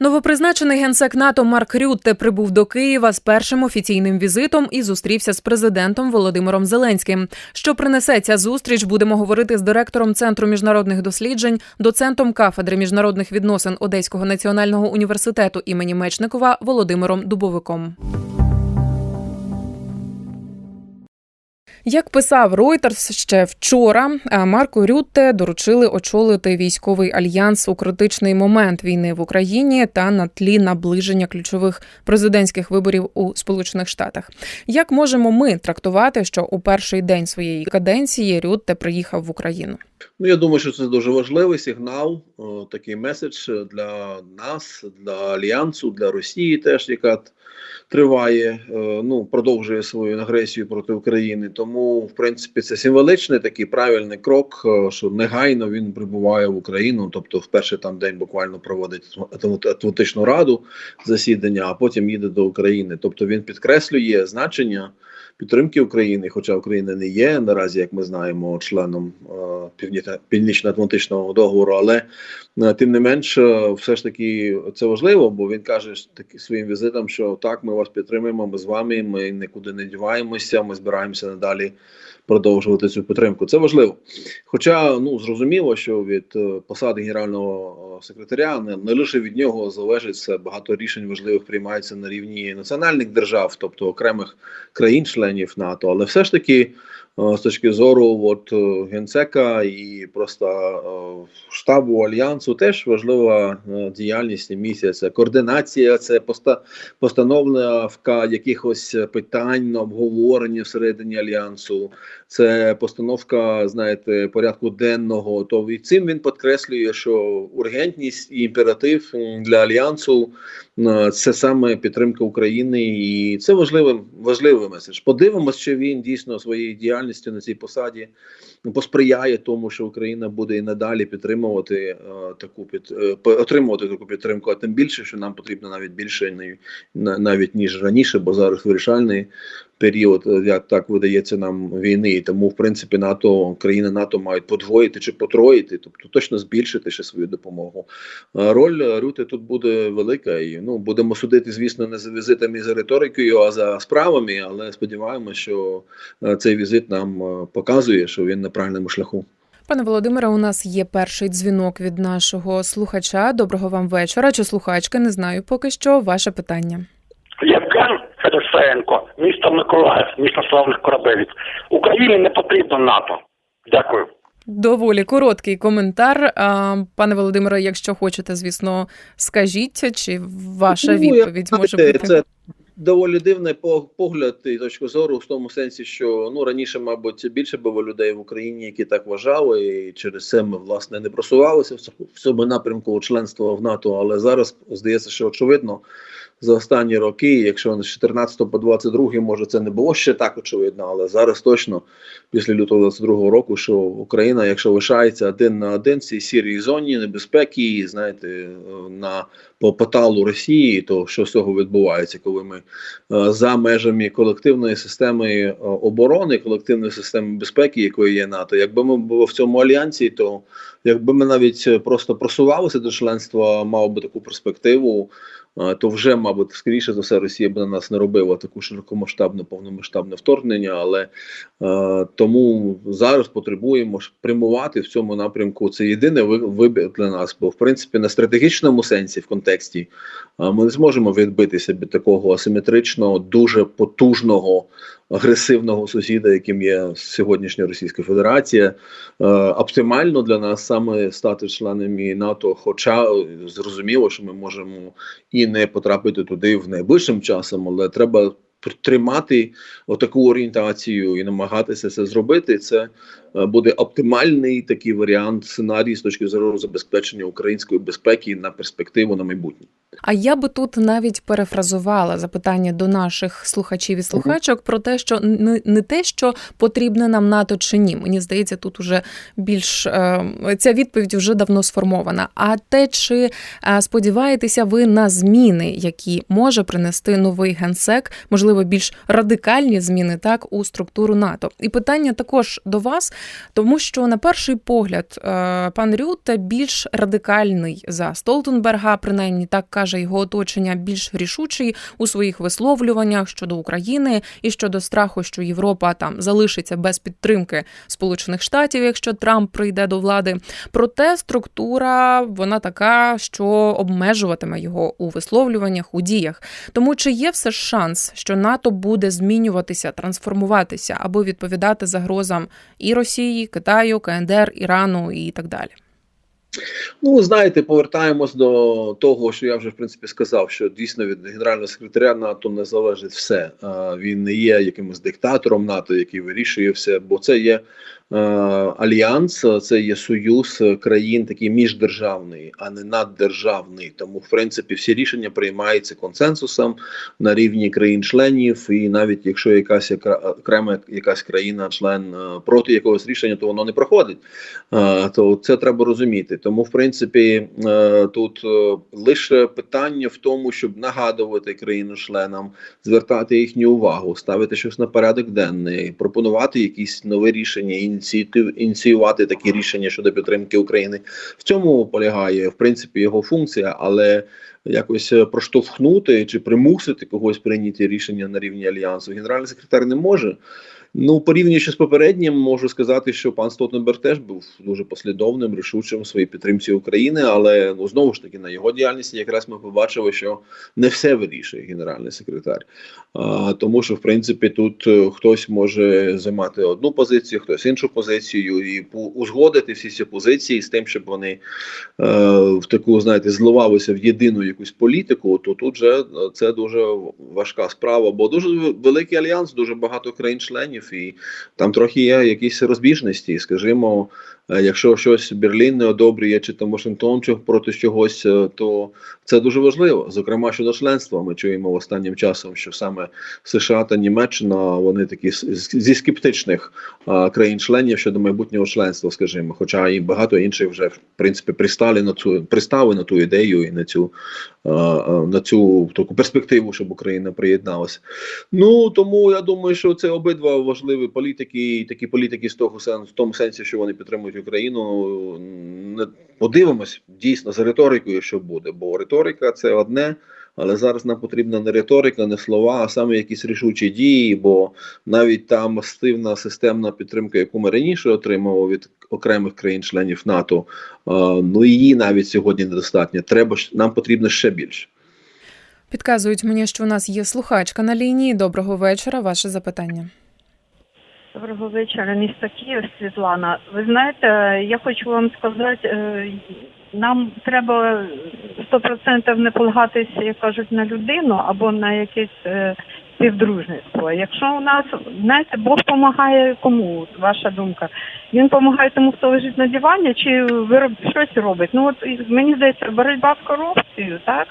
Новопризначений генсек НАТО Марк Рютте прибув до Києва з першим офіційним візитом і зустрівся з президентом Володимиром Зеленським. Що принесе ця зустріч? Будемо говорити з директором центру міжнародних досліджень, доцентом кафедри міжнародних відносин Одеського національного університету імені Мечникова Володимиром Дубовиком. Як писав Reuters ще вчора, Марку Рютте доручили очолити військовий альянс у критичний момент війни в Україні та на тлі наближення ключових президентських виборів у Сполучених Штатах. Як можемо ми трактувати, що у перший день своєї каденції Рютте приїхав в Україну? Ну, я думаю, що це дуже важливий сигнал, такий меседж для нас, для альянсу, для Росії, теж яка триває, ну продовжує свою агресію проти України. Тому, в принципі, це символичний такий правильний крок, що негайно він прибуває в Україну, тобто в перший там день буквально проводить Атлантичну раду засідання, а потім їде до України. Тобто він підкреслює значення підтримки України, хоча Україна не є наразі, як ми знаємо, членом е, Північно-Атлантичного договору, але е, тим не менш, е, все ж таки це важливо, бо він каже таки своїм візитом, що так, ми вас підтримуємо, ми з вами, ми нікуди не діваємося, ми збираємося надалі продовжувати цю підтримку. Це важливо. Хоча ну зрозуміло, що від е, посади генерального е, секретаря не, не лише від нього залежить це багато рішень важливих приймається на рівні національних держав, тобто окремих країн-членів НАТО, але все ж таки. Е, з точки зору от, генсека і просто штабу альянсу теж важлива діяльність. Це координація, це поста постановка якихось питань на обговорення всередині альянсу, це постановка, знаєте, порядку денного. То і цим він підкреслює, що ургентність і імператив для альянсу це саме підтримка України, і це важливий важливий меседж. Подивимось, чи він дійсно своєю діяльністю на цій посаді посприяє тому, що Україна буде і надалі підтримувати е, таку під е, отримувати таку підтримку. А тим більше, що нам потрібно навіть більше навіть ніж раніше, бо зараз вирішальний період, е, як так видається нам війни, і тому в принципі НАТО країни НАТО мають подвоїти чи потроїти, тобто точно збільшити ще свою допомогу. Роль Рюти тут буде велика, і ну будемо судити, звісно, не за візитами за риторикою, а за справами. Але сподіваємося, що е, цей візит нам е, показує, що він на правильному шляху. Пане Володимире, у нас є перший дзвінок від нашого слухача. Доброго вам вечора. Чи слухачки? Не знаю поки що. Ваше питання. Євген Федосеєнко, місто Миколаїв, місто славних корабелів. Україні не потрібно НАТО. Дякую. Доволі короткий коментар. Пане Володимире, якщо хочете, звісно, скажіть, чи ваша ну, відповідь може бути? Це доволі дивний погляд і точку зору в тому сенсі, що ну раніше, мабуть, більше було людей в Україні, які так вважали, і через це ми власне не просувалися в цьому напрямку членства в НАТО. Але зараз здається, що очевидно за останні роки. Якщо з 14 по 22, може це не було ще так очевидно, але зараз точно після лютого 22 року, що Україна, якщо лишається один на один в цій сірій зоні небезпеки, знаєте, на по поталу Росії, то що з цього відбувається, коли ми е, за межами колективної системи е, оборони, колективної системи безпеки, якої є НАТО, якби ми були в цьому альянсі, то якби ми навіть просто просувалися до членства, мав би таку перспективу то вже, мабуть, скоріше за все, Росія б на нас не робила таку широкомасштабне, повномасштабне вторгнення, але е, тому зараз потребуємо прямувати в цьому напрямку. Це єдиний вибір для нас, бо в принципі на стратегічному сенсі в контексті е, ми не зможемо відбитися від такого асиметричного, дуже потужного агресивного сусіда, яким є сьогоднішня Російська Федерація. Е, оптимально для нас саме стати членами НАТО, хоча зрозуміло, що ми можемо і не потрапити туди в найближчим часом, але треба тримати отаку орієнтацію і намагатися це зробити. Це буде оптимальний такий варіант сценарій з точки зору забезпечення української безпеки на перспективу на майбутнє. А я би тут навіть перефразувала запитання до наших слухачів і слухачок про те, що не, не те, що потрібне нам НАТО чи ні. Мені здається, тут уже більш е, ця відповідь вже давно сформована. А те, чи е, сподіваєтеся ви на зміни, які може принести новий генсек, можливо, більш радикальні зміни так у структуру НАТО? І питання також до вас. Тому що на перший погляд е, пан Рюта більш радикальний за Столтенберга, принаймні так каже його оточення більш рішучий у своїх висловлюваннях щодо України і щодо страху, що Європа там залишиться без підтримки Сполучених Штатів, якщо Трамп прийде до влади. Проте структура вона така, що обмежуватиме його у висловлюваннях, у діях. Тому чи є все ж шанс, що НАТО буде змінюватися, трансформуватися або відповідати загрозам і Росії, Китаю, КНДР, Ірану і так далі? Ну, знаєте, повертаємось до того, що я вже в принципі сказав, що дійсно від генерального секретаря НАТО не залежить все. Він не є якимось диктатором НАТО, який вирішує все, бо це є альянс, це є союз країн, такий міждержавний, а не наддержавний. Тому, в принципі, всі рішення приймаються консенсусом на рівні країн-членів, і навіть якщо якась яка- окрема якась країна-член е, проти якогось рішення, то воно не проходить. Е, То це треба розуміти. Тому, в принципі, е, тут е, лише питання в тому, щоб нагадувати країну-членам, звертати їхню увагу, ставити щось на порядок денний, пропонувати якісь нові рішення, ініціювати такі рішення щодо підтримки України. В цьому полягає в принципі його функція, але якось е, проштовхнути чи примусити когось прийняти рішення на рівні альянсу. Генеральний секретар не може. Ну, порівнюючи з попереднім, можу сказати, що пан Столтенберг теж був дуже послідовним, рішучим в своїй підтримці України, але ну знову ж таки на його діяльності якраз ми побачили, що не все вирішує генеральний секретар. А, тому що в принципі тут е, хтось може займати одну позицію, хтось іншу позицію, і узгодити всі ці позиції з тим, щоб вони е, в таку, знаєте, зливалися в єдину якусь політику, то тут же е, це дуже важка справа, бо дуже великий альянс, дуже багато країн-членів, і там трохи є якісь розбіжності. Скажімо, е, якщо щось Берлін не одобрює, чи там Вашингтон чи проти чогось, е, то це дуже важливо. Зокрема, щодо членства, ми чуємо останнім часом, що саме США та Німеччина вони такі зі скептичних країн-членів щодо майбутнього членства, скажімо, хоча і багато інших вже в принципі пристали на цю пристали на ту ідею і на цю на цю таку перспективу, щоб Україна приєдналася. Ну тому я думаю, що це обидва важливі політики, і такі політики з того в тому сенсі, що вони підтримують Україну. Не подивимось дійсно за риторикою, що буде, бо риторика це одне. Але зараз нам потрібна не риторика, не слова, а саме якісь рішучі дії, бо навіть та масивна системна підтримка, яку ми раніше отримали від окремих країн-членів НАТО, е, ну її навіть сьогодні недостатньо. Треба нам потрібно ще більше. Підказують мені, що у нас є слухачка на лінії. Доброго вечора. Ваше запитання. Доброго вечора, місто Київ, Світлана. Ви знаєте, я хочу вам сказати, е, нам треба 100% не полагатися, як кажуть, на людину або на якесь е, співдружництво. Якщо у нас, знаєте, Бог допомагає кому, ваша думка? Він допомагає тому, хто лежить на дивані, чи вироб щось робить. Ну от мені здається, боротьба з корупцією, так?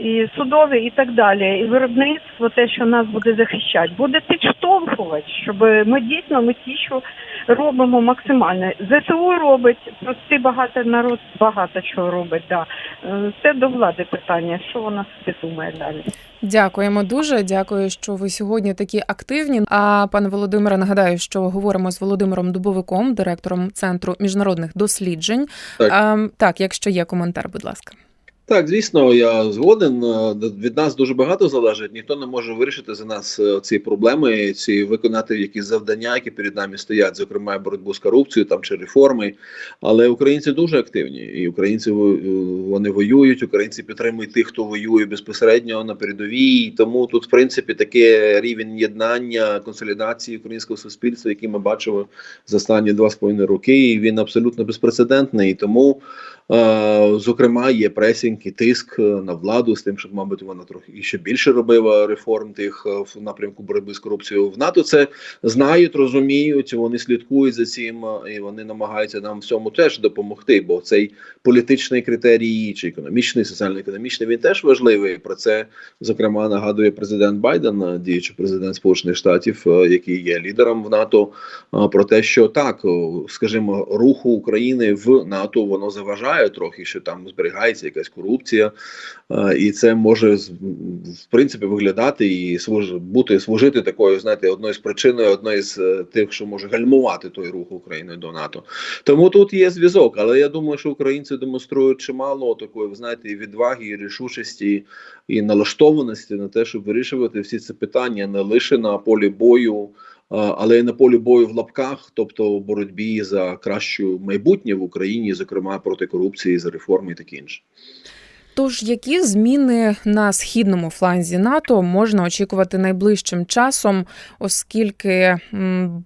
І судові, і так далі, і виробництво, те, що нас буде захищати, буде підштовхувати, щоб ми дійсно ми ті, що робимо максимально. ЗСУ робить, простий багато народ багато чого робить. Да. Це до влади питання. Що вона собі думає далі? Дякуємо дуже. Дякую, що ви сьогодні такі активні. А пане Володимире, нагадаю, що говоримо з Володимиром Дубовиком, директором центру міжнародних досліджень. Так. А, так, якщо є коментар, будь ласка. Так, звісно, я згоден. Е, Від нас дуже багато залежить. Ніхто не може вирішити за нас е, ці проблеми, ці виконати якісь завдання, які перед нами стоять, зокрема боротьбу з корупцією там чи реформи. Але українці дуже активні, і українці е, вони воюють. Українці підтримують тих, хто воює безпосередньо на передовій. Тому тут, в принципі, таке рівень єднання консолідації українського суспільства, який ми бачили за останні два з половиною роки. І він абсолютно безпрецедентний. Тому. Е, Зокрема, є пресінг і тиск е, на владу з тим, щоб, мабуть, вона трохи ще більше робила реформ тих е, в напрямку боротьби з корупцією. В НАТО це знають, розуміють, вони слідкують за цим і вони намагаються нам в цьому теж допомогти. Бо цей політичний критерій чи економічний, соціально-економічний він теж важливий. Про це зокрема нагадує президент Байден, діючий президент Сполучених Штатів, який є лідером в НАТО. Про те, що так, скажімо, руху України в НАТО воно заважає трохи, що там зберігається якась корупція. е, і це може в принципі виглядати і бути служити такою, знаєте, одною з причиною, одною з е, тих, що може гальмувати той рух України до НАТО. Тому тут є зв'язок, але я думаю, що українці демонструють чимало такої, ви знаєте, відваги, і рішучості, і налаштованості на те, щоб вирішувати всі ці питання не лише на полі бою. Але й на полі бою в лапках, тобто в боротьбі за краще майбутнє в Україні, зокрема проти корупції, за реформи і таке інше. Тож, які зміни на східному фланзі НАТО можна очікувати найближчим часом, оскільки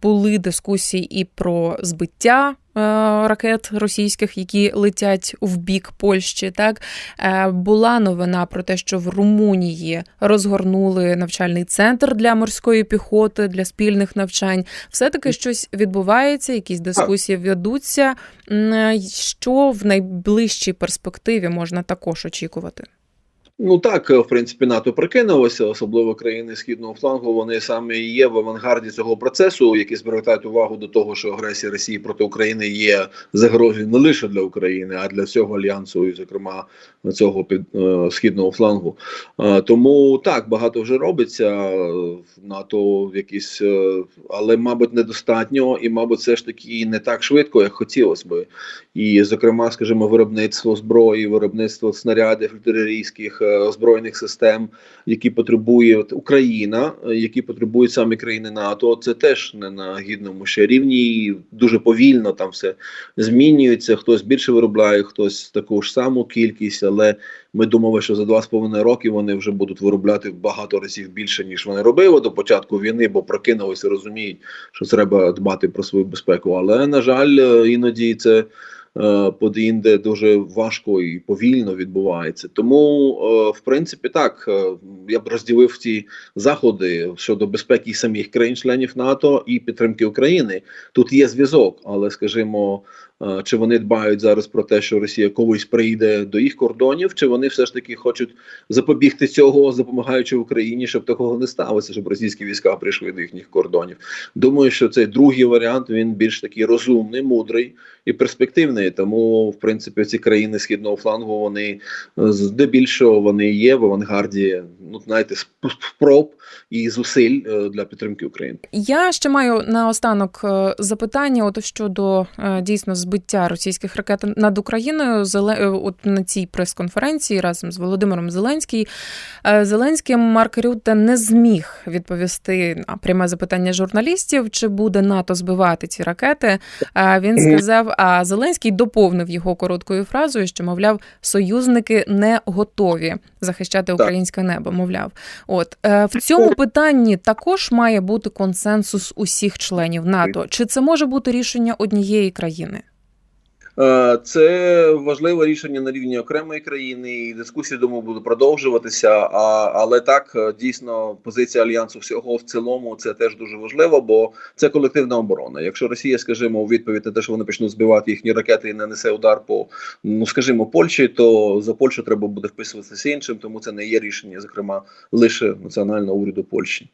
були дискусії і про збиття ракет російських, які летять в бік Польщі, так Е, була новина про те, що в Румунії розгорнули навчальний центр для морської піхоти для спільних навчань. Все таки щось відбувається, якісь дискусії ведуться. М, Що в найближчій перспективі можна також очікувати? Ну так, в принципі, НАТО прикинулося, особливо країни східного флангу. Вони саме є в авангарді цього процесу, які звертають увагу до того, що агресія Росії проти України є загрозою не лише для України, а для всього альянсу, і зокрема цього під е, східного флангу. Е, тому так багато вже робиться е, в НАТО, якісь, е, але мабуть недостатньо, і мабуть, все ж таки не так швидко, як хотілося би. І, зокрема, скажімо, виробництво зброї, виробництво снарядів артилерійських озброєних систем, які потребує от Україна, які потребують саме країни НАТО. Це теж не на гідному ще рівні. і Дуже повільно там все змінюється. Хтось більше виробляє, хтось таку ж саму кількість, але ми думали, що за два з половиною роки вони вже будуть виробляти багато разів більше ніж вони робили до початку війни, бо прокинулися, розуміють, що треба дбати про свою безпеку. Але на жаль, іноді це е, подінде дуже важко і повільно відбувається. Тому, е, в принципі, так е, я б розділив ці заходи щодо безпеки самих країн-членів НАТО і підтримки України. Тут є зв'язок, але скажімо. Чи вони дбають зараз про те, що Росія колись прийде до їх кордонів, чи вони все ж таки хочуть запобігти цього, допомагаючи Україні, щоб такого не сталося, щоб російські війська прийшли до їхніх кордонів? Думаю, що цей другий варіант він більш такий розумний, мудрий і перспективний. Тому, в принципі, ці країни східного флангу вони е, здебільшого вони є в авангарді, ну знаєте, спроб і зусиль е, для підтримки України. Я ще маю наостанок е, запитання от щодо дійсно збиття російських ракет над Україною. Е, От на цій прес-конференції разом з Володимиром Зеленський е, Зеленський Марк Рютте не зміг відповісти на пряме запитання журналістів, чи буде НАТО збивати ці ракети. Е, Він сказав, а Зеленський доповнив його короткою фразою, що мовляв, союзники не готові захищати українське небо. Мовляв, от в цьому питанні також має бути консенсус усіх членів НАТО. Чи це може бути рішення однієї країни? Е, Це важливе рішення на рівні окремої країни, і дискусії думаю будуть продовжуватися. А але так е, дійсно позиція альянсу всього в цілому це теж дуже важливо, бо це колективна оборона. Якщо Росія, скажімо, у відповідь на те, що вони почнуть збивати їхні ракети і нанесе удар по ну скажімо, Польщі, то за Польщу треба буде вписуватися іншим, тому це не є рішення, зокрема лише національного уряду Польщі.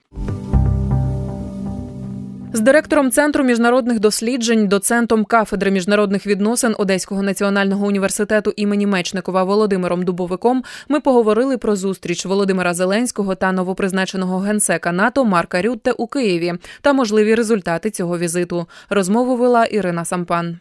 Директором центру міжнародних досліджень, доцентом кафедри міжнародних відносин Одеського національного університету імені Мечникова Володимиром Дубовиком ми поговорили про зустріч Володимира Зеленського та новопризначеного генсека НАТО Марка Рютте у Києві та можливі результати цього візиту. Розмову вела Ірина Сампан.